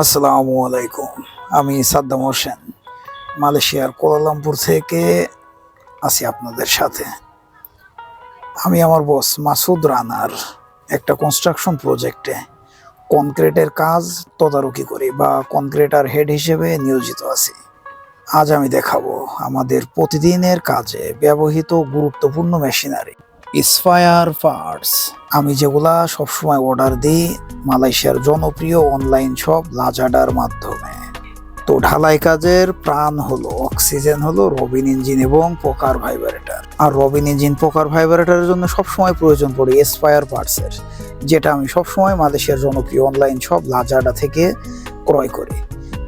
আসসালামু আলাইকুম। আমি সাদ্দাম হোসেন, মালয়েশিয়ার কোলালামপুর থেকে আছি আপনাদের সাথে। আমি আমার বস মাসুদ রানার একটা কনস্ট্রাকশন প্রজেক্টে কনক্রিটের কাজ তদারকি করি বা কনক্রিটার হেড হিসেবে নিয়োজিত আছি। আজ আমি দেখাবো আমাদের প্রতিদিনের কাজে ব্যবহৃত গুরুত্বপূর্ণ মেশিনারি ইসফায়ার পার্টস আমি যেগুলা সবসময় অর্ডার দিই মালয়েশিয়ার জনপ্রিয় অনলাইন শপ লাজাডার মাধ্যমে। তো ঢালাই কাজের প্রাণ হলো অক্সিজেন হলো রবিন ইঞ্জিন এবং পোকার ভাইব্রেটার আর রবিন ইঞ্জিন পোকার ভাইব্রেটারের জন্য সবসময় প্রয়োজন পড়ে এসপায়ার পার্টসের যেটা আমি সবসময় মালয়েশিয়ার জনপ্রিয় অনলাইন শপ লাজাডা থেকে ক্রয় করি।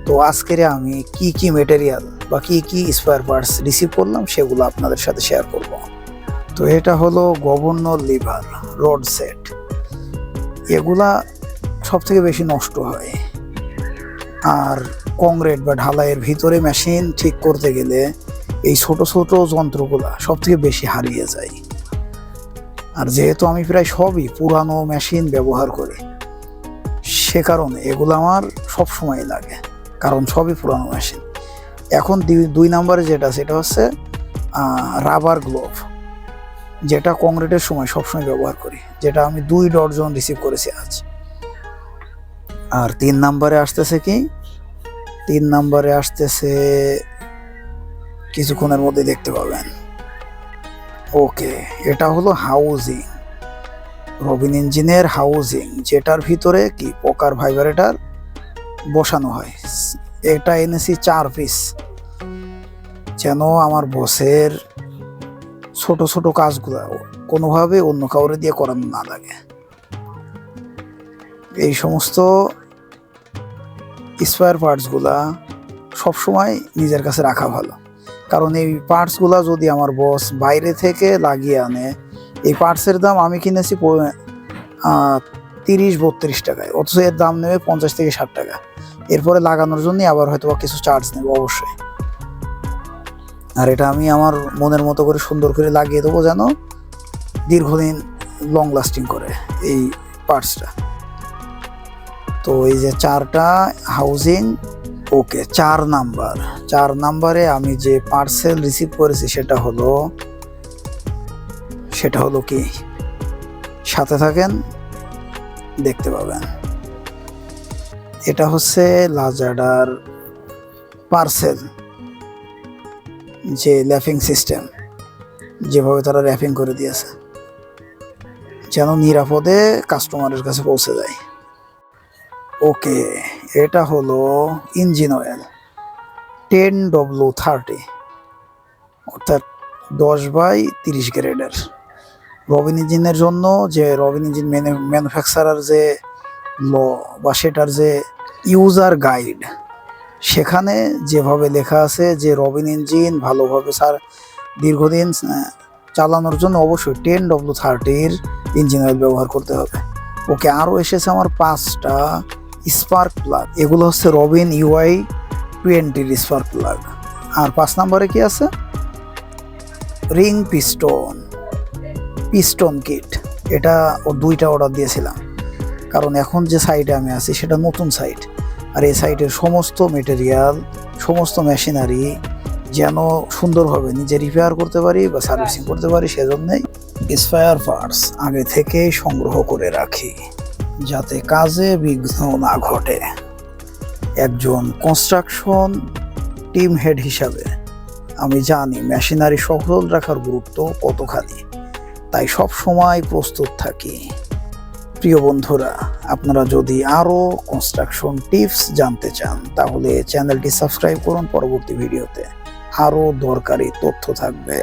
তো আজকের আমি কি কি মেটেরিয়াল বা কি কি স্পায়ার পার্টস রিসিভ করলাম সেগুলো আপনাদের সাথে শেয়ার করব। তো এটা হলো গভর্নর লিভার, রড সেট। এগুলা সব থেকে বেশি নষ্ট হয়। আর কংক্রিট বা ঢালাইয়ের ভিতরে মেশিন ঠিক করতে গেলে এই ছোট ছোট যন্ত্রগুলা সব থেকে বেশি হারিয়ে যায়। আর যেহেতু আমি প্রায় সবই পুরানো মেশিন ব্যবহার করি, সে কারণে এগুলো আমার সব সময় লাগে, কারণ সবই পুরানো মেশিন। এখন দুই- নম্বরে যেটা, সেটা হচ্ছে রাবার গ্লোভ যেটা কংক্রিটের সময় সবসময় ব্যবহার করি, যেটা আমি দুই ডর্জন রিসিভ করেছি আজ। আর তিন নাম্বারে আসতেছে কি? তিন নাম্বারে আসতেছে কিছুক্ষণের মধ্যে দেখতে পাবেন। ওকে, এটা হলো হাউজিং রবিন ইঞ্জিনের হাউজিং যেটার ভিতরে কি? পোকার ভাইব্রেটার বসানো হয়। এটা এনেছি চার পিস যেন আমার বসের ছোট ছোট কাজগুলো কোনোভাবে অন্য কাউরে দিয়ে করানো না লাগে। এই সমস্ত স্পেয়ার পার্টসগুলা সবসময় নিজের কাছে রাখা ভালো। কারণ এই পার্টসগুলা যদি আমার বস বাইরে থেকে লাগিয়ে আনে, এই পার্টসের দাম আমি কিনেছি তিরিশ বত্রিশ টাকায়, অথচ এর দাম নেবে পঞ্চাশ থেকে ষাট টাকা। এরপরে লাগানোর জন্য আবার হয়তো কিছু চার্জ নেবে অবশ্যই। আর এটা আমি আমার মনের মতো করে সুন্দর করে লাগিয়ে দেবো যেন দীর্ঘদিন লং লাস্টিং করে এই পার্টসটা তো এই যে চারটা হাউজিং ওকে চার নাম্বার চার নাম্বারে আমি যে পার্সেল রিসিভ করেছি সেটা হলো সেটা হলো কি? সাথে থাকেন, দেখতে পাবেন। এটা হচ্ছে লাজাডার পার্সেল যে ল্যাপিং সিস্টেম, যেভাবে তারা র্যাপিং করে দিয়েছে, যেন নিরাপদে কাস্টমারের কাছে পৌঁছে যায়। ওকে, এটা হলো engine oil, ten W thirty, অর্থাৎ দশ বাই তিরিশ গ্রেডের। রবিন ইঞ্জিনের জন্য যে রবিন ইঞ্জিন ম্যানুফ্যাকচারার যে ল, বা সেটার যে ইউজার গাইড সেখানে যেভাবে লেখা আছে যে রবিন ইঞ্জিন ভালোভাবে স্যার দীর্ঘদিন চালানোর জন্য অবশ্যই টেন ডব্লু থার্টির ইঞ্জিন অয়েল ব্যবহার করতে হবে। ওকে, আরও এসেছে আমার পাঁচটা স্পার্ক প্লাগ এগুলো হচ্ছে রবিন ইউআই টোয়েন্টির স্পার্ক প্লাগ আর পাঁচ নম্বরে কি আছে? Ring piston piston kit. এটা ও দুইটা অর্ডার দিয়েছিলাম। কারণ এখন যে সাইটে আমি আছি, সেটা নতুন সাইট আর এই সাইটের সমস্ত মেটেরিয়াল সমস্ত মেশিনারি যেন সুন্দরভাবে নিজে রিপেয়ার করতে পারি বা সার্ভিসিং করতে পারি, সেজন্যই স্পায়ার পার্টস আগে থেকেই সংগ্রহ করে রাখি, যাতে কাজে বিঘ্ন না ঘটে। একজন কনস্ট্রাকশন টিম হেড হিসাবে আমি জানি মেশিনারি সফল রাখার গুরুত্ব কতখানি, তাই সব সময় প্রস্তুত থাকি। প্রিয় বন্ধুরা, আপনারা যদি আরও কনস্ট্রাকশন টিপস জানতে চান, তাহলে চ্যানেলটি সাবস্ক্রাইব করুন পরবর্তী ভিডিওতে। আরও দরকারি তথ্য থাকবে।